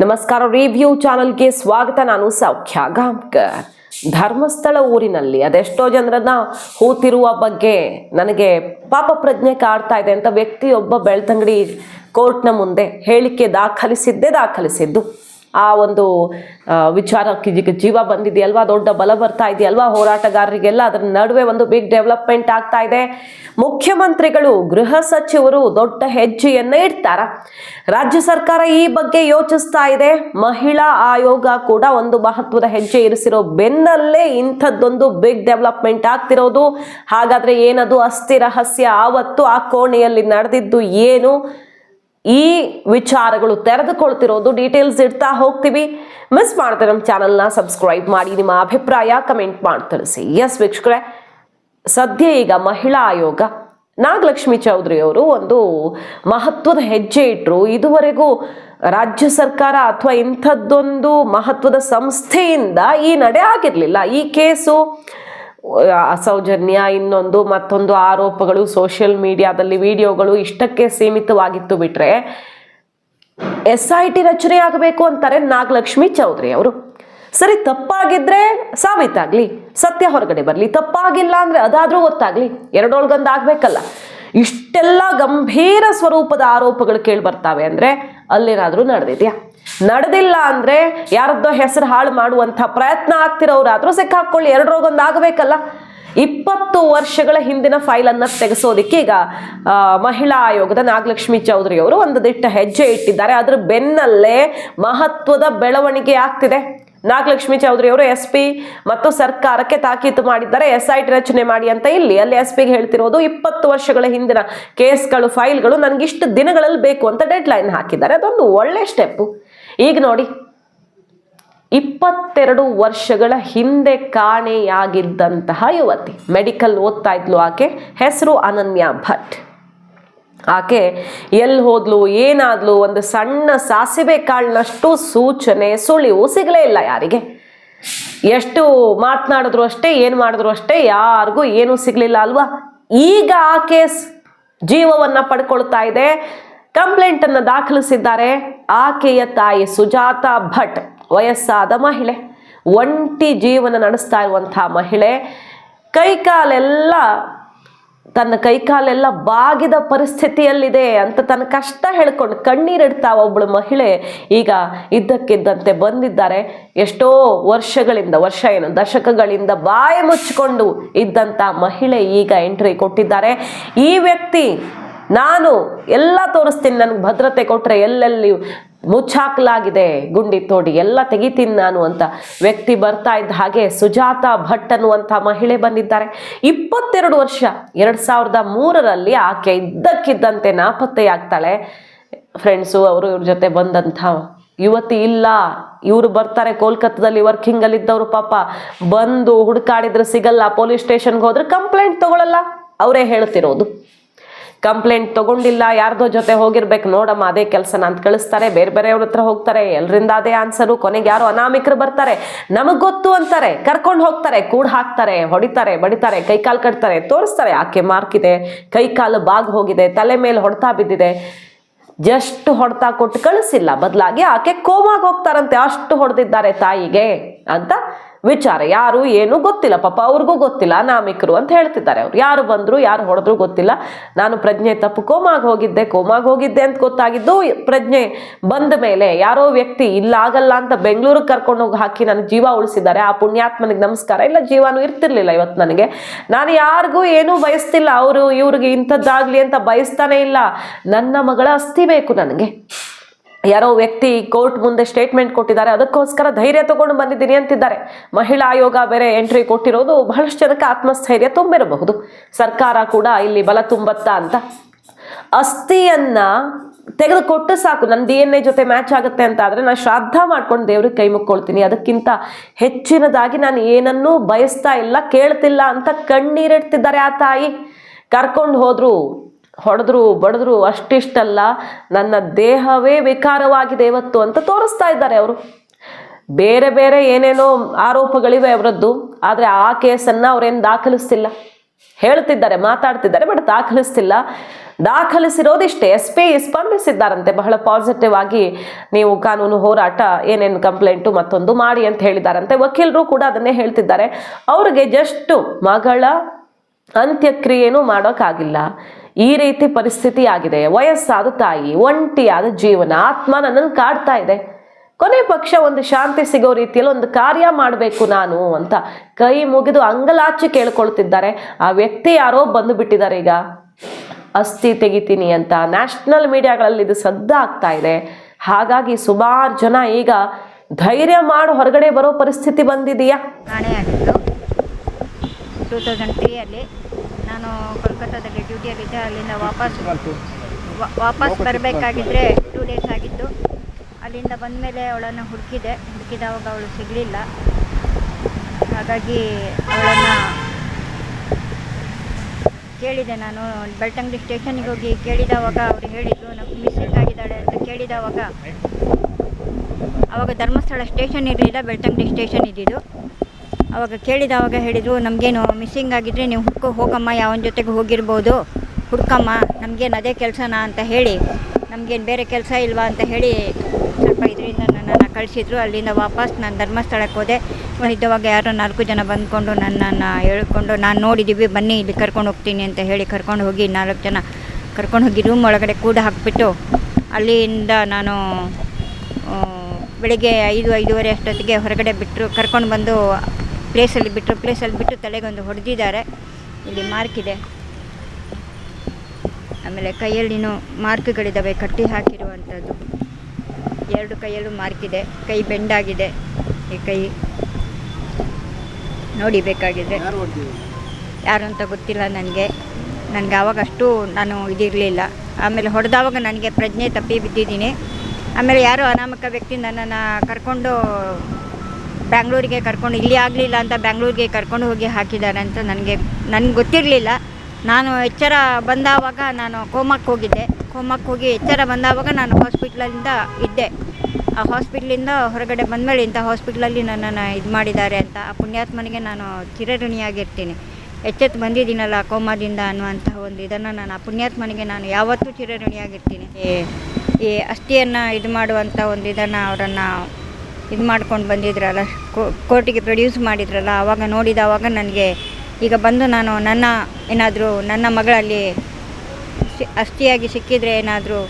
ನಮಸ್ಕಾರ ರಿವ್ಯೂ ಚಾನಲ್ಗೆ ಸ್ವಾಗತ. ನಾನು ಸೌಖ್ಯ ಗಾಂಕರ್ ಧರ್ಮಸ್ಥಳ ಊರಿನಲ್ಲಿ ಅದೆಷ್ಟೋ ಜನರನ್ನ ಹೂತಿರುವ ಬಗ್ಗೆ ನನಗೆ ಪಾಪ ಪ್ರಜ್ಞೆ ಕಾಡ್ತಾ ಇದೆ ಅಂತ ವ್ಯಕ್ತಿಯೊಬ್ಬ ಬೆಳ್ತಂಗಡಿ ಕೋರ್ಟ್ನ ಮುಂದೆ ಹೇಳಿಕೆ ದಾಖಲಿಸಿದ್ದೇ ದಾಖಲಿಸಿದ್ದು. ಆ ಒಂದು ವಿಚಾರಕ್ಕೆ ಜೀವ ಬಂದಿದೆಯಲ್ವಾ? ದೊಡ್ಡ ಬಲ ಬರ್ತಾ ಇದೆಯಲ್ವಾ ಹೋರಾಟಗಾರರಿಗೆಲ್ಲ? ಅದರ ನಡುವೆ ಒಂದು ಬಿಗ್ ಡೆವಲಪ್ಮೆಂಟ್ ಆಗ್ತಾ ಇದೆ. ಮುಖ್ಯಮಂತ್ರಿಗಳು, ಗೃಹ ಸಚಿವರು ದೊಡ್ಡ ಹೆಜ್ಜೆಯನ್ನ ಇಡ್ತಾರ. ರಾಜ್ಯ ಸರ್ಕಾರ ಈ ಬಗ್ಗೆ ಯೋಚಿಸ್ತಾ ಇದೆ. ಮಹಿಳಾ ಆಯೋಗ ಕೂಡ ಒಂದು ಮಹತ್ವದ ಹೆಜ್ಜೆ ಇರಿಸಿರೋ ಬೆನ್ನಲ್ಲೇ ಇಂಥದ್ದೊಂದು ಬಿಗ್ ಡೆವಲಪ್ಮೆಂಟ್ ಆಗ್ತಿರೋದು. ಹಾಗಾದ್ರೆ ಏನದು ಅಸ್ಥಿ ರಹಸ್ಯ? ಆವತ್ತು ಆ ಕೋಣೆಯಲ್ಲಿ ನಡೆದಿದ್ದು ಏನು? ಈ ವಿಚಾರಗಳು ತೆರೆದುಕೊಳ್ತಿರೋದು ಡೀಟೇಲ್ಸ್ ಇಡ್ತಾ ಹೋಗ್ತೀವಿ. ಮಿಸ್ ಮಾಡ್ತಾರೆ ನಮ್ಮ ಚಾನಲ್ನ ಸಬ್ಸ್ಕ್ರೈಬ್ ಮಾಡಿ, ನಿಮ್ಮ ಅಭಿಪ್ರಾಯ ಕಮೆಂಟ್ ಮಾಡಿ ತಿಳಿಸಿ. ಎಸ್ ವೀಕ್ಷಕರೇ, ಸದ್ಯ ಈಗ ಮಹಿಳಾ ಆಯೋಗ ನಾಗಲಕ್ಷ್ಮಿ ಚೌಧರಿ ಅವರು ಒಂದು ಮಹತ್ವದ ಹೆಜ್ಜೆ ಇಟ್ಟರು ಇದುವರೆಗೂ ರಾಜ್ಯ ಸರ್ಕಾರ ಅಥವಾ ಇಂಥದ್ದೊಂದು ಮಹತ್ವದ ಸಂಸ್ಥೆಯಿಂದ ಈ ನಡೆ ಆಗಿರಲಿಲ್ಲ. ಈ ಕೇಸು ಅಸೌಜನ್ಯ, ಇನ್ನೊಂದು ಮತ್ತೊಂದು ಆರೋಪಗಳು ಸೋಷಿಯಲ್ ಮೀಡಿಯಾದಲ್ಲಿ ವಿಡಿಯೋಗಳು ಇಷ್ಟಕ್ಕೆ ಸೀಮಿತವಾಗಿತ್ತು ಬಿಟ್ರೆ ಎಸ್ ಐ ಟಿ ರಚನೆ ಆಗಬೇಕು ಅಂತಾರೆ ನಾಗಲಕ್ಷ್ಮಿ ಚೌಧರಿ ಅವರು. ಸರಿ, ತಪ್ಪಾಗಿದ್ರೆ ಸಾಬೀತಾಗ್ಲಿ, ಸತ್ಯ ಹೊರಗಡೆ ಬರಲಿ, ತಪ್ಪಾಗಿಲ್ಲ ಅಂದ್ರೆ ಅದಾದ್ರೂ ಗೊತ್ತಾಗ್ಲಿ, ಎರಡೊಳಗೊಂದು ಆಗ್ಬೇಕಲ್ಲ. ಇಷ್ಟೆಲ್ಲ ಗಂಭೀರ ಸ್ವರೂಪದ ಆರೋಪಗಳು ಕೇಳಿ ಬರ್ತಾವೆ ಅಂದ್ರೆ ಅಲ್ಲೇನಾದ್ರೂ ನಡೆದಿದ್ಯಾ? ನಡೆದಿಲ್ಲ ಅಂದ್ರೆ ಯಾರದ್ದೋ ಹೆಸರು ಹಾಳು ಮಾಡುವಂಥ ಪ್ರಯತ್ನ ಆಗ್ತಿರೋರಾದ್ರೂ ಸಿಕ್ಕಾಕೊಳ್ಳಿ ಎರಡರೊಳಗೊಂದು ಆಗಬೇಕಲ್ಲ. ಇಪ್ಪತ್ತು ವರ್ಷಗಳ ಹಿಂದಿನ ಫೈಲ್ ಅನ್ನ ತೆಗೆಸೋದಿಕ್ಕೆ ಈಗ ಮಹಿಳಾ ಆಯೋಗದ ನಾಗಲಕ್ಷ್ಮಿ ಚೌಧರಿ ಅವರು ಒಂದು ದಿಟ್ಟ ಹೆಜ್ಜೆ ಇಟ್ಟಿದ್ದಾರೆ. ಅದ್ರ ಬೆನ್ನಲ್ಲೇ ಮಹತ್ವದ ಬೆಳವಣಿಗೆ ಆಗ್ತಿದೆ. ನಾಗಲಕ್ಷ್ಮಿ ಚೌಧರಿ ಅವರು ಎಸ್ ಪಿ ಮತ್ತು ಸರ್ಕಾರಕ್ಕೆ ತಾಕೀತು ಮಾಡಿದ್ದಾರೆ. ಎಸ್ ಐ ಟಿ ರಚನೆ ಮಾಡಿ ಅಂತ ಇಲ್ಲಿ, ಅಲ್ಲಿ ಎಸ್ ಪಿಗೆ ಹೇಳ್ತಿರೋದು ಇಪ್ಪತ್ತು ವರ್ಷಗಳ ಹಿಂದಿನ ಕೇಸ್ಗಳು ಫೈಲ್ಗಳು ನನಗಿಷ್ಟು ದಿನಗಳಲ್ಲಿ ಬೇಕು ಅಂತ ಡೆಡ್ ಲೈನ್ ಹಾಕಿದ್ದಾರೆ. ಅದೊಂದು ಒಳ್ಳೆ ಸ್ಟೆಪ್ಪು ಈಗ ನೋಡಿ, ಇಪ್ಪತ್ತೆರಡು ವರ್ಷಗಳ ಹಿಂದೆ ಕಾಣೆಯಾಗಿದ್ದಂತಹ ಯುವತಿ. ಮೆಡಿಕಲ್ ಓದ್ತಾ ಇದ್ಲು ಆಕೆ. ಹೆಸರು ಅನನ್ಯ ಭಟ್. ಆಕೆ ಎಲ್ಲಿ ಹೋದ್ಲು, ಏನಾದ್ಲು, ಒಂದು ಸಣ್ಣ ಸಾಸಿವೆ ಕಾಳಿನಷ್ಟು ಸೂಚನೆ, ಸುಳಿವು ಸಿಗಲೇ ಇಲ್ಲ ಯಾರಿಗೆ. ಎಷ್ಟು ಮಾತನಾಡಿದ್ರು ಅಷ್ಟೇ, ಏನು ಮಾಡಿದ್ರು ಅಷ್ಟೇ, ಯಾರಿಗೂ ಏನೂ ಸಿಗಲಿಲ್ಲ ಅಲ್ವಾ? ಈಗ ಆಕೆ ಜೀವವನ್ನ ಪಡ್ಕೊಳ್ತಾ ಇದೆ. ಕಂಪ್ಲೇಂಟ್ ಅನ್ನು ದಾಖಲಿಸಿದ್ದಾರೆ. ಆಕೆಯ ತಾಯಿ ಸುಜಾತ ಭಟ್, ವಯಸ್ಸಾದ ಮಹಿಳೆ. ಒಂಟಿ ಜೀವನ ನಡೆಸ್ತಾ ಇರುವಂತಹ ಮಹಿಳೆ. ಕೈಕಾಲೆಲ್ಲ, ತನ್ನ ಕೈಕಾಲೆಲ್ಲ ಬಾಗಿದ ಪರಿಸ್ಥಿತಿಯಲ್ಲಿದೆ ಅಂತ ತನ್ನ ಕಷ್ಟ ಹೇಳ್ಕೊಂಡು ಕಣ್ಣೀರಿಡ್ತಾ ಒಬ್ಬಳು ಮಹಿಳೆ ಈಗ ಇದ್ದಕ್ಕಿದ್ದಂತೆ ಬಂದಿದ್ದಾರೆ. ಎಷ್ಟೋ ವರ್ಷಗಳಿಂದ, ವರ್ಷ ಏನು, ದಶಕಗಳಿಂದ ಬಾಯಿ ಮುಚ್ಚಿಕೊಂಡು ಇದ್ದಂಥ ಮಹಿಳೆ ಈಗ ಎಂಟ್ರಿ ಕೊಟ್ಟಿದ್ದಾರೆ. ಈ ವ್ಯಕ್ತಿ ನಾನು ಎಲ್ಲ ತೋರಿಸ್ತೀನಿ, ನನಗೆ ಭದ್ರತೆ ಕೊಟ್ಟರೆ ಎಲ್ಲೆಲ್ಲಿ ಮುಚ್ಚಾಕ್ಲಾಗಿದೆ, ಗುಂಡಿ ತೋಡಿ ಎಲ್ಲ ತೆಗಿತೀನಿ ನಾನು ಅಂತ ವ್ಯಕ್ತಿ ಬರ್ತಾ ಇದ್ದ ಹಾಗೆ ಸುಜಾತ ಭಟ್ ಅನ್ನುವಂಥ ಮಹಿಳೆ ಬಂದಿದ್ದಾರೆ. ಇಪ್ಪತ್ತೆರಡು ವರ್ಷ, ಎರಡು ಸಾವಿರದ ಮೂರರಲ್ಲಿ ಆಕೆ ಇದ್ದಕ್ಕಿದ್ದಂತೆ ನಾಪತ್ತೆಯಾಗ್ತಾಳೆ. ಫ್ರೆಂಡ್ಸು ಅವರು ಇವ್ರ ಜೊತೆ ಬಂದಂಥ ಯುವತಿ ಇಲ್ಲ. ಇವರು ಬರ್ತಾರೆ ಕೋಲ್ಕತ್ತಾದಲ್ಲಿ ವರ್ಕಿಂಗಲ್ಲಿ ಇದ್ದವರು ಪಾಪ. ಬಂದು ಹುಡುಕಾಡಿದ್ರೆ ಸಿಗಲ್ಲ, ಪೊಲೀಸ್ ಸ್ಟೇಷನ್ಗೆ ಹೋದ್ರೆ ಕಂಪ್ಲೇಂಟ್ ತಗೊಳ್ಳಲ್ಲ ಅವರೇ ಹೇಳ್ತಿರೋದು. ಕಂಪ್ಲೇಂಟ್ ತಗೊಂಡಿಲ್ಲ, ಯಾರ್ದೋ ಜೊತೆ ಹೋಗಿರ್ಬೇಕು, ನೋಡಮ್ಮ, ಅದೇ ಕೆಲಸನ ಅಂತ ಕಳಿಸ್ತಾರೆ, ಬೇರೆ ಬೇರೆಯವ್ರ ಹತ್ರ ಹೋಗ್ತಾರೆ ಎಲ್ಲರಿಂದ ಅದೇ ಆನ್ಸರು ಕೊನೆಗೆ ಯಾರೋ ಅನಾಮಿಕರು ಬರ್ತಾರೆ, ನಮಗ್ ಗೊತ್ತು ಅಂತಾರೆ, ಕರ್ಕೊಂಡು ಹೋಗ್ತಾರೆ, ಕೂಡ್ ಹಾಕ್ತಾರೆ, ಹೊಡಿತಾರೆ, ಬಡಿತಾರೆ ಕೈಕಾಲು ಕಟ್ತಾರೆ, ತೋರಿಸ್ತಾರೆ, ಆಕೆ ಮಾರ್ಕ್ ಇದೆ ಕೈಕಾಲು ಬಾಗ್ ಹೋಗಿದೆ, ತಲೆ ಮೇಲೆ ಹೊಡ್ತಾ ಬಿದ್ದಿದೆ, ಜಸ್ಟ್ ಹೊಡೆತ ಕೊಟ್ಟು ಕಳಿಸಿಲ್ಲ, ಬದಲಾಗಿ ಆಕೆ ಕೋಮಾಗಿ ಹೋಗ್ತಾರಂತೆ, ಅಷ್ಟು ಹೊಡೆದಿದ್ದಾರೆ ತಾಯಿಗೆ ಅಂತ ವಿಚಾರ, ಯಾರು ಏನು ಗೊತ್ತಿಲ್ಲ, ಪಾಪ ಅವ್ರಿಗೂ ಗೊತ್ತಿಲ್ಲ ನಾಮಿಕರು ಅಂತ ಹೇಳ್ತಿದ್ದಾರೆ ಅವ್ರು. ಯಾರು ಬಂದ್ರು, ಯಾರು ಹೊಡೆದ್ರು ಗೊತ್ತಿಲ್ಲ. ನಾನು ಪ್ರಜ್ಞೆ ತಪ್ಪು, ಕೋಮಾಗ ಹೋಗಿದ್ದೆ ಕೋಮಾಗ ಹೋಗಿದ್ದೆ ಅಂತ ಗೊತ್ತಾಗಿದ್ದು, ಪ್ರಜ್ಞೆ ಬಂದ ಮೇಲೆ ಯಾರೋ ವ್ಯಕ್ತಿ ಇಲ್ಲ, ಆಗಲ್ಲ ಅಂತ ಬೆಂಗಳೂರಿಗೆ ಕರ್ಕೊಂಡು ಹೋಗಿ ಹಾಕಿ ನನ್ನ ಜೀವ ಉಳಿಸಿದ್ದಾರೆ. ಆ ಪುಣ್ಯಾತ್ಮನಿಗೆ ನಮಸ್ಕಾರ. ಇಲ್ಲ, ಜೀವನೂ ಇರ್ತಿರ್ಲಿಲ್ಲ ಇವತ್ತು ನನಗೆ. ನಾನು ಯಾರಿಗೂ ಏನೂ ಬಯಸ್ತಿಲ್ಲ. ಅವರು ಇವ್ರಿಗೆ ಇಂಥದ್ದಾಗಲಿ ಅಂತ ಬಯಸ್ತಾನೆ ಇಲ್ಲ. ನನ್ನ ಮಗಳ ಅಸ್ಥಿ ಬೇಕು ನನಗೆ. ಯಾರೋ ವ್ಯಕ್ತಿ ಕೋರ್ಟ್ ಮುಂದೆ ಸ್ಟೇಟ್ಮೆಂಟ್ ಕೊಟ್ಟಿದ್ದಾರೆ. ಅದಕ್ಕೋಸ್ಕರ ಧೈರ್ಯ ತಗೊಂಡು ಬಂದಿದ್ದೀನಿ ಅಂತಿದ್ದಾರೆ. ಮಹಿಳಾ ಆಯೋಗ ಬೇರೆ ಎಂಟ್ರಿ ಕೊಟ್ಟಿರೋದು ಬಹಳಷ್ಟು ಜನಕ್ಕೆ ಆತ್ಮಸ್ಥೈರ್ಯ ತುಂಬಿರಬಹುದು. ಸರ್ಕಾರ ಕೂಡ ಇಲ್ಲಿ ಬಲ ತುಂಬತ್ತಾ ಅಂತ. ಅಸ್ಥಿಯನ್ನ ತೆಗೆದುಕೊಟ್ಟು ಸಾಕು. ನನ್ನ ಡಿ ಎನ್ ಎ ಜೊತೆ ಮ್ಯಾಚ್ ಆಗುತ್ತೆ ಅಂತ ಆದರೆ ನಾನು ಶ್ರಾದ್ದ ಮಾಡ್ಕೊಂಡು ದೇವ್ರಿಗೆ ಕೈ ಮುಕ್ಕೊಳ್ತೀನಿ. ಅದಕ್ಕಿಂತ ಹೆಚ್ಚಿನದಾಗಿ ನಾನು ಏನನ್ನೂ ಬಯಸ್ತಾ ಇಲ್ಲ, ಕೇಳ್ತಿಲ್ಲ ಅಂತ ಕಣ್ಣೀರಿಡ್ತಿದ್ದಾರೆ ಆ ತಾಯಿ. ಕರ್ಕೊಂಡು ಹೋದ್ರು ಹೊಡೆದ್ರು, ಬಡಿದ್ರು ಅಷ್ಟಿಷ್ಟಲ್ಲ. ನನ್ನ ದೇಹವೇ ವಿಕಾರವಾಗಿದೆ ಇವತ್ತು ಅಂತ ತೋರಿಸ್ತಾ ಇದ್ದಾರೆ ಅವರು. ಬೇರೆ ಬೇರೆ ಏನೇನೋ ಆರೋಪಗಳಿವೆ ಅವರದ್ದು, ಆದರೆ ಆ ಕೇಸನ್ನು ಅವರೇನು ದಾಖಲಿಸ್ತಿಲ್ಲ. ಹೇಳ್ತಿದ್ದಾರೆ, ಮಾತಾಡ್ತಿದ್ದಾರೆ, ಬಟ್ ದಾಖಲಿಸ್ತಿಲ್ಲ. ದಾಖಲಿಸಿರೋದಿಷ್ಟೇ ಎಸ್ ಪಿ ಸ್ಪಂದಿಸಿದ್ದಾರಂತೆ. ಬಹಳ ಪಾಸಿಟಿವ್ ಆಗಿ ನೀವು ಕಾನೂನು ಹೋರಾಟ, ಏನೇನು ಕಂಪ್ಲೇಂಟು ಮತ್ತೊಂದು ಮಾಡಿ ಅಂತ ಹೇಳಿದಾರಂತೆ ವಕೀಲರು ಕೂಡ ಅದನ್ನೇ ಹೇಳ್ತಿದ್ದಾರೆ. ಅವ್ರಿಗೆ ಜಸ್ಟು ಮಗಳ ಅಂತ್ಯಕ್ರಿಯೆನೂ ಮಾಡೋಕ್ಕಾಗಿಲ್ಲ. ಈ ರೀತಿ ಪರಿಸ್ಥಿತಿ ಆಗಿದೆ ವಯಸ್ಸಾದ ತಾಯಿ, ಒಂಟಿಯಾದ ಜೀವನ, ಆತ್ಮ ನನ್ನನ್ನು ಕಾಡ್ತಾ ಇದೆ. ಕೊನೆ ಪಕ್ಷ ಒಂದು ಶಾಂತಿ ಸಿಗೋ ರೀತಿಯಲ್ಲಿ ಒಂದು ಕಾರ್ಯ ಮಾಡಬೇಕು ನಾನು ಅಂತ ಕೈ ಮುಗಿದು ಅಂಗಲಾಚಿ ಕೇಳ್ಕೊಳ್ತಿದ್ದಾರೆ. ಆ ವ್ಯಕ್ತಿ ಯಾರೋ ಬಂದು ಬಿಟ್ಟಿದ್ದಾರೆ ಈಗ. ಅಸ್ಥಿ ತೆಗಿತೀನಿ ಅಂತ ನ್ಯಾಷನಲ್ ಮೀಡಿಯಾಗಳಲ್ಲಿ ಇದು ಸದ್ದ ಆಗ್ತಾ ಇದೆ. ಹಾಗಾಗಿ ಸುಮಾರು ಜನ ಈಗ ಧೈರ್ಯ ಮಾಡಿ ಹೊರಗಡೆ ಬರೋ ಪರಿಸ್ಥಿತಿ ಬಂದಿದೆಯಾ? ಟೂ ತೌಸಂಡ್ ತ್ರೀಯಲ್ಲಿ ನಾನು ಕೋಲ್ಕತ್ತಾದಲ್ಲಿ ಡ್ಯೂಟಿಯಲ್ಲಿದ್ದೆ, ಅಲ್ಲಿಂದ ವಾಪಸ್ ವಾಪಸ್ ಬರಬೇಕಾಗಿದ್ದರೆ ಟೂ ಡೇಸ್ ಆಗಿತ್ತು. ಅಲ್ಲಿಂದ ಬಂದಮೇಲೆ ಅವಳನ್ನು ಹುಡುಕಿದೆ. ಹುಡುಕಿದವಾಗ ಅವಳು ಸಿಗಲಿಲ್ಲ. ಹಾಗಾಗಿ ಅವಳನ್ನು ಕೇಳಿದೆ ನಾನು. ಬೆಳ್ತಂಗಡಿ ಸ್ಟೇಷನ್ಗೆ ಹೋಗಿ ಕೇಳಿದವಾಗ ಅವರು ಹೇಳಿದರು, ನಮ್ಗೆ ಮಿಸ್ಸಿಂಗ್ ಆಗಿದ್ದಾಳೆ ಅಂತ ಕೇಳಿದವಾಗ ಆವಾಗ ಧರ್ಮಸ್ಥಳ ಸ್ಟೇಷನ್ ಇರಲಿಲ್ಲ, ಬೆಳ್ತಂಗಡಿ ಸ್ಟೇಷನ್ ಇದ್ದಿದ್ದು. ಅವಾಗ ಕೇಳಿದವಾಗ ಹೇಳಿದರು, ನಮಗೇನು ಮಿಸ್ಸಿಂಗ್ ಆಗಿದ್ದರೆ ನೀವು ಹುಡ್ಕೋ ಹೋಗಮ್ಮ, ಯಾವನ ಜೊತೆಗೆ ಹೋಗಿರ್ಬೋದು. ಹುಡ್ಕಮ್ಮ, ನಮಗೇನು ಅದೇ ಕೆಲಸನಾ? ಅಂತ ಹೇಳಿ, ನಮಗೇನು ಬೇರೆ ಕೆಲಸ ಇಲ್ವಾ? ಅಂತ ಹೇಳಿ ಸ್ವಲ್ಪ ಇದರಿಂದ ನನ್ನನ್ನು ಕಳಿಸಿದ್ರು. ಅಲ್ಲಿಂದ ವಾಪಸ್ ನಾನು ಧರ್ಮಸ್ಥಳಕ್ಕೆ ಹೋದೆ. ಇದ್ದವಾಗ ಯಾರೋ ನಾಲ್ಕು ಜನ ಬಂದ್ಕೊಂಡು ನನ್ನನ್ನು ಹೇಳ್ಕೊಂಡು, ನಾನು ನೋಡಿದ್ದೀವಿ ಬನ್ನಿ, ಇಲ್ಲಿ ಕರ್ಕೊಂಡು ಹೋಗ್ತೀನಿ ಅಂತ ಹೇಳಿ ಕರ್ಕೊಂಡು ಹೋಗಿ ನಾಲ್ಕು ಜನ ಕರ್ಕೊಂಡು ಹೋಗಿ ರೂಮ್ ಒಳಗಡೆ ಕೂಡ ಹಾಕಿಬಿಟ್ಟು, ಅಲ್ಲಿಂದ ನಾನು ಬೆಳಿಗ್ಗೆ ಐದು, ಐದೂವರೆ ಅಷ್ಟೊತ್ತಿಗೆ ಹೊರಗಡೆ ಬಿಟ್ಟರು ಕರ್ಕೊಂಡು ಬಂದು ಪ್ಲೇಸಲ್ಲಿ ಬಿಟ್ಟರು ಪ್ಲೇಸಲ್ಲಿ ಬಿಟ್ಟು ತಲೆಗೊಂದು ಹೊಡೆದಿದ್ದಾರೆ. ಇಲ್ಲಿ ಮಾರ್ಕ್ ಇದೆ. ಆಮೇಲೆ ಕೈಯಲ್ಲಿನೂ ಮಾರ್ಕ್ಗಳಿದ್ದಾವೆ ಕಟ್ಟಿ ಹಾಕಿರುವಂಥದ್ದು ಎರಡು ಕೈಯಲ್ಲೂ ಮಾರ್ಕ್ ಇದೆ. ಕೈ ಬೆಂಡಾಗಿದೆ ಈ ಕೈ ನೋಡಿ ಬೇಕಾಗಿದೆ ಯಾರು ಅಂತ ಗೊತ್ತಿಲ್ಲ ನನಗೆ. ನನಗೆ ಆವಾಗ ಅಷ್ಟು ನಾನು ಇದಿರಲಿಲ್ಲ. ಆಮೇಲೆ ಹೊಡೆದಾವಾಗ ನನಗೆ ಪ್ರಜ್ಞೆ ತಪ್ಪಿ ಬಿದ್ದಿದ್ದೀನಿ. ಆಮೇಲೆ ಯಾರೋ ಅನಾಮಕ ವ್ಯಕ್ತಿ ನನ್ನನ್ನು ಕರ್ಕೊಂಡು ಬ್ಯಾಂಗ್ಳೂರಿಗೆ ಕರ್ಕೊಂಡು ಇಲ್ಲಿ ಆಗಲಿಲ್ಲ ಅಂತ ಬ್ಯಾಂಗ್ಳೂರಿಗೆ ಕರ್ಕೊಂಡು ಹೋಗಿ ಹಾಕಿದ್ದಾರೆ ಅಂತ ನನಗೆ ನನಗೆ ಗೊತ್ತಿರಲಿಲ್ಲ. ನಾನು ಎಚ್ಚರ ಬಂದಾವಾಗ ನಾನು ಕೋಮಕ್ಕೆ ಹೋಗಿದ್ದೆ. ಕೋಮಕ್ಕೆ ಹೋಗಿ ಎಚ್ಚರ ಬಂದಾವಾಗ ನಾನು ಹಾಸ್ಪಿಟ್ಲಿಂದ ಇದ್ದೆ. ಆ ಹಾಸ್ಪಿಟ್ಲಿಂದ ಹೊರಗಡೆ ಬಂದಮೇಲೆ ಇಂಥ ಹಾಸ್ಪಿಟ್ಲಲ್ಲಿ ನನ್ನನ್ನು ಇದು ಮಾಡಿದ್ದಾರೆ ಅಂತ ಆ ಪುಣ್ಯಾತ್ಮನಿಗೆ ನಾನು ಚಿರಋಣಿಯಾಗಿರ್ತೀನಿ. ಎಚ್ಚೆತ್ತು ಬಂದಿದ್ದೀನಲ್ಲ ಕೋಮಾದಿಂದ ಅನ್ನುವಂಥ ಒಂದು ಇದನ್ನು ನಾನು ಆ ಪುಣ್ಯಾತ್ಮನಿಗೆ ನಾನು ಯಾವತ್ತೂ ಚಿರಋಣಿಯಾಗಿರ್ತೀನಿ. ಈ- ಅಸ್ಥಿಯನ್ನು ಇದು ಮಾಡುವಂಥ ಒಂದು ಇದನ್ನು ಅವರನ್ನು ಇದು ಮಾಡ್ಕೊಂಡು ಬಂದಿದ್ರಲ್ಲ ಕೋರ್ಟಿಗೆ ಪ್ರೊಡ್ಯೂಸ್ ಮಾಡಿದ್ರಲ್ಲ ಆವಾಗ ನೋಡಿದವಾಗ ನನಗೆ ಈಗ ಬಂದು ನಾನು ನನ್ನ ಏನಾದರೂ ನನ್ನ ಮಗಳಲ್ಲಿ ಅಷ್ಟಿಯಾಗಿ ಸಿಕ್ಕಿದರೆ ಏನಾದರೂ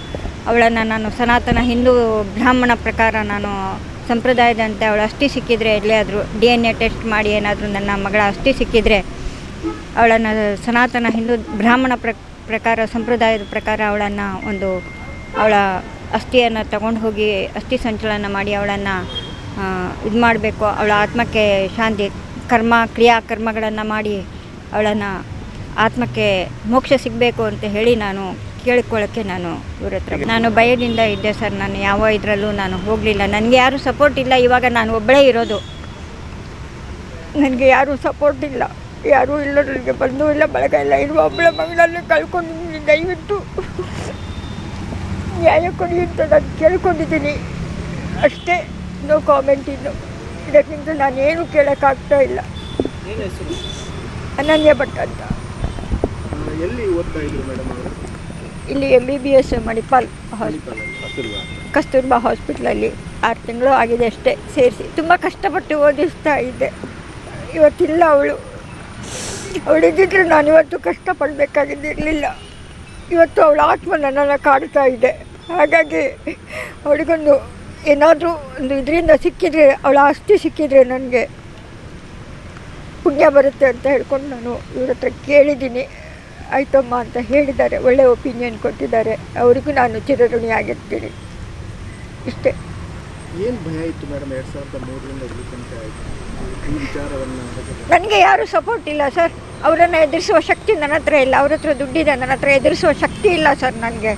ಅವಳನ್ನು ನಾನು ಸನಾತನ ಹಿಂದೂ ಬ್ರಾಹ್ಮಣ ಪ್ರಕಾರ ನಾನು ಸಂಪ್ರದಾಯದಂತೆ ಅವಳು ಅಷ್ಟಿ ಸಿಕ್ಕಿದರೆ ಎಲ್ಲಿಯಾದರೂ ಡಿ ಎನ್ ಎ ಟೆಸ್ಟ್ ಮಾಡಿ ಏನಾದರೂ ನನ್ನ ಮಗಳ ಅಷ್ಟಿ ಸಿಕ್ಕಿದರೆ, ಅವಳನ್ನು ಸನಾತನ ಹಿಂದೂ ಬ್ರಾಹ್ಮಣ ಪ್ರ, ಪ್ರಕಾರ, ಸಂಪ್ರದಾಯದ ಪ್ರಕಾರ ಅವಳನ್ನು ಒಂದು ಅವಳ ಅಸ್ಥಿಯನ್ನು ತಗೊಂಡು ಹೋಗಿ ಅಸ್ಥಿ ಸಂಚಲನ ಮಾಡಿ ಅವಳನ್ನು ಇದು ಮಾಡಬೇಕು. ಅವಳ ಆತ್ಮಕ್ಕೆ ಶಾಂತಿ, ಕರ್ಮ ಕ್ರಿಯಾ ಕರ್ಮಗಳನ್ನು ಮಾಡಿ ಅವಳನ್ನು ಆತ್ಮಕ್ಕೆ ಮೋಕ್ಷ ಸಿಗಬೇಕು ಅಂತ ಹೇಳಿ ನಾನು ಕೇಳಿಕೊಳ್ಳೋಕ್ಕೆ ನಾನು ಇವ್ರ ಹತ್ರ ನಾನು ಭಯದಿಂದ ಇದ್ದೆ ಸರ್. ನಾನು ಯಾವ ಇದರಲ್ಲೂ ನಾನು ಹೋಗಲಿಲ್ಲ. ನನಗೆ ಯಾರೂ ಸಪೋರ್ಟ್ ಇಲ್ಲ. ಇವಾಗ ನಾನು ಒಬ್ಬಳೇ ಇರೋದು. ನನಗೆ ಯಾರೂ ಸಪೋರ್ಟ್ ಇಲ್ಲ. ಯಾರೂ ಇಲ್ಲ. ನನಗೆ ಬಂದು ಇಲ್ಲ. ಬಳಗ ಇಲ್ಲ ಇರುವ ಒಬ್ಬಳ ಮಗಳನ್ನು ಕಳ್ಕೊಂಡಿದ್ದೀನಿ ದಯವಿಟ್ಟು ನ್ಯಾಯ ಕೊಡಿ ಅಂತ ನಾನು ಕೇಳ್ಕೊಂಡಿದ್ದೀನಿ. ಅಷ್ಟೇ. ನೋ ಕಾಮೆಂಟ್ ಇನ್ನು. ಇದಕ್ಕಿಂತ ನಾನೇನು ಕೇಳೋಕ್ಕಾಗ್ತಾ ಇಲ್ಲ. ಅನನ್ಯ ಭಟ್ ಅಂತ. ಎಲ್ಲಿ ಓದ್ತಾ ಇದ್ರು ಮೇಡಮ್ ಇಲ್ಲಿ M B B S Manipal Kasturba. ಹಾಸ್ಪಿಟ್ಲಲ್ಲಿ ಆರು ತಿಂಗಳು ಆಗಿದೆ ಅಷ್ಟೇ ಸೇರಿಸಿ. ತುಂಬ ಕಷ್ಟಪಟ್ಟು ಓದಿಸ್ತಾ ಇದ್ದೆ. ಇವತ್ತಿಲ್ಲ ಅವಳು. ಅವಳಿದ್ದಿದ್ರೆ ನಾನು ಇವತ್ತು ಕಷ್ಟಪಡಬೇಕಾಗಿದ್ದಿರಲಿಲ್ಲ. ಇವತ್ತು ಅವಳ ಆತ್ಮ ನನ್ನನ್ನು ಕಾಡ್ತಾ ಇದೆ. ಹಾಗಾಗಿ ಅವಳಿಗೊಂದು ಏನಾದರೂ ಒಂದು ಇದರಿಂದ ಸಿಕ್ಕಿದರೆ ಅವಳ ಆಸ್ತಿ ಸಿಕ್ಕಿದರೆ ನನಗೆ ಪುಣ್ಯ ಬರುತ್ತೆ ಅಂತ ಹೇಳ್ಕೊಂಡು ನಾನು ಇವ್ರ ಹತ್ರ ಕೇಳಿದ್ದೀನಿ. ಆಯ್ತಮ್ಮ ಅಂತ ಹೇಳಿದ್ದಾರೆ. ಒಳ್ಳೆ ಒಪಿನಿಯನ್ ಕೊಟ್ಟಿದ್ದಾರೆ. ಅವರಿಗೂ ನಾನು ಚಿರಋಣಿ ಆಗಿರ್ತೀನಿ. ಇಷ್ಟೇ. ಏನು ಭಯ ಇತ್ತು ಮೇಡಮ್ ಎರಡು ಸಾವಿರದ ಮೂರರಿಂದ ನನಗೆ ಯಾರೂ ಸಪೋರ್ಟ್ ಇಲ್ಲ ಸರ್ ಅವರನ್ನು ಎದುರಿಸುವ ಶಕ್ತಿ ನನ್ನ ಹತ್ರ ಇಲ್ಲ. ಅವ್ರ ಹತ್ರ ದುಡ್ಡಿದೆ ನನ್ನ ಹತ್ರ ಎದುರಿಸುವ ಶಕ್ತಿ ಇಲ್ಲ ಸರ್ ನನಗೆ.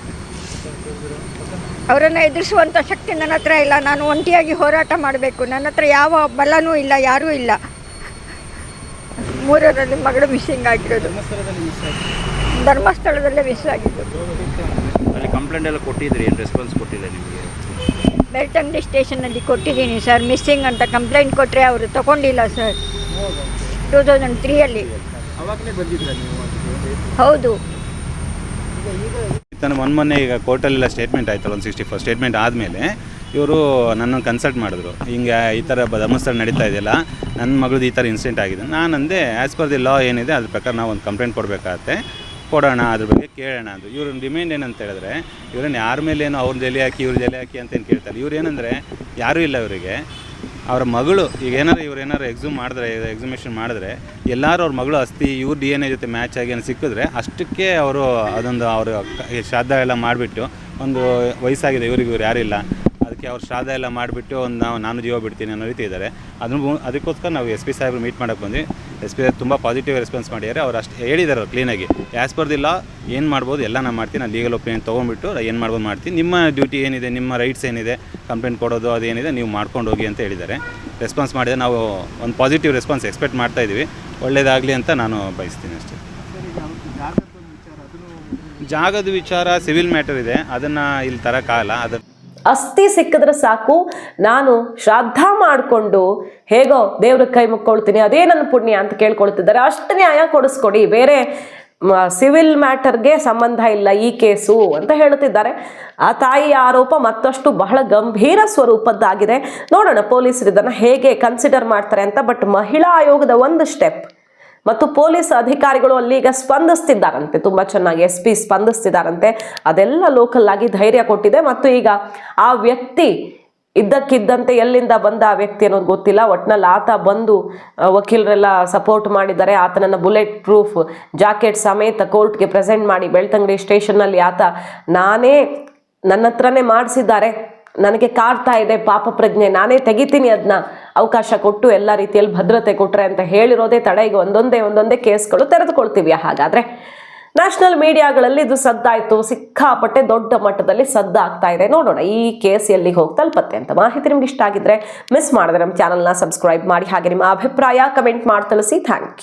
ಅವರನ್ನು ಎದುರಿಸುವಂಥ ಶಕ್ತಿ ನನ್ನ ಹತ್ರ ಇಲ್ಲ. ನಾನು ಒಂಟಿಯಾಗಿ ಹೋರಾಟ ಮಾಡಬೇಕು. ನನ್ನ ಹತ್ರ ಯಾವ ಬಲನೂ ಇಲ್ಲ ಯಾರೂ ಇಲ್ಲ. ಮೂರರಲ್ಲಿ ಮಗಳು ಮಿಸ್ಸಿಂಗ್ ಆಗಿರೋದು. ಧರ್ಮಸ್ಥಳದಲ್ಲಿ ಧರ್ಮಸ್ಥಳದಲ್ಲೇ ಮಿಸ್ ಆಗಿದ್ದು. ಅಲ್ಲಿ ಕಂಪ್ಲೇಂಟ್ ಎಲ್ಲ ಕೊಟ್ಟಿದ್ರಿ ಏನು ರೆಸ್ಪಾನ್ಸ್ ಕೊಟ್ಟಿಲ್ಲ ನಿಮಗೆ? ಬೆಳ್ತಂಗಡಿ ಸ್ಟೇಷನಲ್ಲಿ ಕೊಟ್ಟಿದ್ದೀನಿ ಸರ್ ಮಿಸ್ಸಿಂಗ್ ಅಂತ ಕಂಪ್ಲೇಂಟ್ ಕೊಟ್ಟರೆ ಅವರು ತಗೊಂಡಿಲ್ಲ ಸರ್ ಟೂ ತೌಸಂಡ್ ತ್ರೀಯಲ್ಲಿ ಹೌದು. ತನ್ನ ಮೊನ್ನೆ ಮೊನ್ನೆ ಈಗ ಕೋರ್ಟಲ್ಲೆಲ್ಲ ಸ್ಟೇಟ್ಮೆಂಟ್ ಆಯ್ತಲ್ಲ, ಒಂದು ಸಿಕ್ಸ್ಟಿ ಫೋರ್ ಸ್ಟೇಟ್ಮೆಂಟ್ ಆದಮೇಲೆ ಇವರು ನನ್ನನ್ನು ಕನ್ಸಲ್ಟ್ ಮಾಡಿದ್ರು. ಹಿಂಗೆ ಈ ಥರ ಧರ್ಮಸ್ಥಳ ನಡೀತಾ ಇದೆಯಲ್ಲ, ನನ್ನ ಮಗಳದ್ದು ಈ ಥರ ಇನ್ಸಿಡೆಂಟ್ ಆಗಿದೆ. ನಾನು ಅಂದೆ ಆ್ಯಸ್ ಪರ್ ದಿ ಲಾ ಏನಿದೆ, ಅದ್ರ ಪ್ರಕಾರ ನಾವು ಒಂದು ಕಂಪ್ಲೇಂಟ್ ಕೊಡಬೇಕಾಗತ್ತೆ. ಕೊಡೋಣ, ಅದ್ರ ಬಗ್ಗೆ ಕೇಳೋಣ ಅದು ಇವ್ರ ಡಿಮ್ಯಾಂಡ್ ಏನಂತ ಹೇಳಿದ್ರೆ, ಇವ್ರನ್ನ ಯಾರ ಮೇಲೆ ಏನೋ ಅವ್ರ ಜಲೆ ಹಾಕಿ, ಇವ್ರ ಜಲೆ ಹಾಕಿ ಅಂತ ಏನು ಕೇಳ್ತಾರೆ? ಇವ್ರು ಏನಂದರೆ, ಯಾರೂ ಇಲ್ಲ ಇವರಿಗೆ. ಅವರ ಮಗಳು, ಈಗ ಏನಾರು ಇವ್ರು ಏನಾರು ಎಕ್ಸಾಮ್ ಮಾಡಿದ್ರೆ ಎಕ್ಸಿಮಿಷನ್ ಮಾಡಿದ್ರೆ, ಎಲ್ಲರೂ ಅವ್ರ ಮಗಳು ಅಸ್ತಿ ಇವ್ರ ಡಿ ಎನ್ ಎ ಜೊತೆ ಮ್ಯಾಚ್ ಆಗಿ ಏನು ಸಿಕ್ಕಿದ್ರೆ, ಅಷ್ಟಕ್ಕೆ ಅವರು ಅದೊಂದು ಅವರು ಶ್ರಾದ್ದ ಎಲ್ಲ ಮಾಡಿಬಿಟ್ಟು, ಒಂದು ವಯಸ್ಸಾಗಿದೆ ಇವ್ರಿಗೆ, ಇವ್ರು ಯಾರಿಲ್ಲ, ಅದಕ್ಕೆ ಅವ್ರು ಶ್ರಾದ್ದ ಎಲ್ಲ ಮಾಡಿಬಿಟ್ಟು ಒಂದು ನಾವು, ನಾನು ಜೀವ ಬಿಡ್ತೀನಿ ಅನ್ನೋ ರೀತಿ ಇದ್ದಾರೆ. ಅದನ್ನು ಅದಕ್ಕೋಸ್ಕರ ನಾವು ಎಸ್ ಪಿ ಸಾಹೇಬ್ರು ಮೀಟ್ ಮಾಡೋಕ್ಕೆ ಬಂದ್ವಿ. ಎಸ್ ಪಿ ತುಂಬ ಪಾಸಿಟಿವ್ ರೆಸ್ಪಾನ್ಸ್ ಮಾಡಿದ್ದಾರೆ. ಅವ್ರು ಅಷ್ಟು ಹೇಳಿದ್ದಾರೆ ಅವ್ರು ಕ್ಲೀನಾಗಿ ಆ್ಯಸ್ ಪರ್ದಿಲ್ಲ ಏನು ಮಾಡ್ಬೋದು, ಎಲ್ಲ ನಾನು ಮಾಡ್ತೀನಿ. ನಾನು ಲೀಗಲ್ ಒಪಿನಿಯನ್ ತೊಗೊಂಡ್ಬಿಟ್ಟು ಏನು ಮಾಡ್ಬೋದು ಮಾಡ್ತೀನಿ. ನಿಮ್ಮ ಡ್ಯೂಟಿ ಏನಿದೆ, ನಿಮ್ಮ ರೈಟ್ಸ್ ಏನಿದೆ ಕಂಪ್ಲೇಂಟ್ ಕೊಡೋದು ಅದೇನಿದೆ ನೀವು ಮಾಡ್ಕೊಂಡು ಹೋಗಿ ಅಂತ ಹೇಳಿದ್ದಾರೆ. ರೆಸ್ಪಾನ್ಸ್ ಮಾಡಿದರೆ ನಾವು ಒಂದು ಪಾಸಿಟಿವ್ ರೆಸ್ಪಾನ್ಸ್ ಎಕ್ಸ್ಪೆಕ್ಟ್ ಮಾಡ್ತಾ ಇದ್ದೀವಿ. ಒಳ್ಳೇದಾಗಲಿ ಅಂತ ನಾನು ಬಯಸ್ತೀನಿ ಅಷ್ಟೇ. ಜಾಗದ ವಿಚಾರ ಸಿವಿಲ್ ಮ್ಯಾಟರ್ ಇದೆ. ಅದನ್ನು ಇಲ್ಲಿ ತರೋಕ್ಕಾಗಲ್ಲ ಅದು ಅಸ್ಥಿ ಸಿಕ್ಕಿದ್ರೆ ಸಾಕು. ನಾನು ಶ್ರಾದ್ದ ಮಾಡಿಕೊಂಡು ಹೇಗೋ ದೇವ್ರ ಕೈ ಮುಕ್ಕೊಳ್ತೀನಿ, ಅದೇ ನನ್ನ ಪುಣ್ಯ ಅಂತ ಕೇಳ್ಕೊಳ್ತಿದ್ದಾರೆ. ಅಷ್ಟು ನ್ಯಾಯ ಕೊಡಿಸ್ಕೊಡಿ. ಬೇರೆ ಸಿವಿಲ್ ಮ್ಯಾಟರ್ಗೆ ಸಂಬಂಧ ಇಲ್ಲ ಈ ಕೇಸು ಅಂತ ಹೇಳುತ್ತಿದ್ದಾರೆ ಆ ತಾಯಿಯ ಆರೋಪ ಮತ್ತಷ್ಟು ಬಹಳ ಗಂಭೀರ ಸ್ವರೂಪದ್ದಾಗಿದೆ. ನೋಡೋಣ ಪೊಲೀಸರು ಇದನ್ನು ಹೇಗೆ ಕನ್ಸಿಡರ್ ಮಾಡ್ತಾರೆ ಅಂತ ಬಟ್ ಮಹಿಳಾ ಆಯೋಗದ ಒಂದು ಸ್ಟೆಪ್ ಮತ್ತು ಪೊಲೀಸ್ ಅಧಿಕಾರಿಗಳು ಅಲ್ಲಿ ಈಗ ಸ್ಪಂದಿಸ್ತಿದ್ದಾರಂತೆ. ತುಂಬಾ ಚೆನ್ನಾಗಿ ಎಸ್ ಪಿ ಸ್ಪಂದಿಸ್ತಿದ್ದಾರಂತೆ. ಅದೆಲ್ಲ ಲೋಕಲ್ ಆಗಿ ಧೈರ್ಯ ಕೊಟ್ಟಿದೆ. ಮತ್ತು ಈಗ ಆ ವ್ಯಕ್ತಿ ಇದ್ದಕ್ಕಿದ್ದಂತೆ ಎಲ್ಲಿಂದ ಬಂದ ಆ ವ್ಯಕ್ತಿ ಅನ್ನೋದು ಗೊತ್ತಿಲ್ಲ. ಒಟ್ನಲ್ಲಿ ಆತ ಬಂದು ವಕೀಲರೆಲ್ಲ ಸಪೋರ್ಟ್ ಮಾಡಿದ್ದಾರೆ. ಆತನನ್ನ ಬುಲೆಟ್ ಪ್ರೂಫ್ ಜಾಕೆಟ್ ಸಮೇತ ಕೋರ್ಟ್ಗೆ ಪ್ರೆಸೆಂಟ್ ಮಾಡಿ ಬೆಳ್ತಂಗಡಿ ಸ್ಟೇಷನ್ನಲ್ಲಿ ಆತ ನಾನೇ ನನ್ನ ಹತ್ರನೇ ಮಾಡಿಸಿದ್ದಾರೆ. ನನಗೆ ಕಾಡ್ತಾ ಇದೆ, ಪಾಪ ಪ್ರಜ್ಞೆ. ನಾನೇ ತೆಗಿತೀನಿ ಅದನ್ನ ಅವಕಾಶ ಕೊಟ್ಟು ಎಲ್ಲ ರೀತಿಯಲ್ಲಿ ಭದ್ರತೆ ಕೊಟ್ಟರೆ ಅಂತ ಹೇಳಿರೋದೇ ತಡೆಗೆ ಒಂದೊಂದೇ ಒಂದೊಂದೇ ಕೇಸ್ಗಳು ತೆರೆದುಕೊಳ್ತೀವಿ. ಹಾಗಾದರೆ ನ್ಯಾಷನಲ್ ಮೀಡಿಯಾಗಳಲ್ಲಿ ಇದು ಸದ್ದಾಯಿತು. ಸಿಕ್ಕಾಪಟ್ಟೆ ದೊಡ್ಡ ಮಟ್ಟದಲ್ಲಿ ಸದ್ದಾಗ್ತಾ ಇದೆ. ನೋಡೋಣ ಈ ಕೇಸ್ ಎಲ್ಲಿಗೆ ಹೋಗಿ ತಲುಪತ್ತೆ ಅಂತ ಮಾಹಿತಿ ನಿಮ್ಗೆ ಇಷ್ಟ ಆಗಿದ್ರೆ ಮಿಸ್ ಮಾಡಿದ್ರೆ ನಮ್ಮ ಚಾನಲ್ನ ಸಬ್ಸ್ಕ್ರೈಬ್ ಮಾಡಿ. ಹಾಗೆ ನಿಮ್ಮ ಅಭಿಪ್ರಾಯ ಕಮೆಂಟ್ ಮಾಡಿ ತಿಳಿಸಿ. Thank you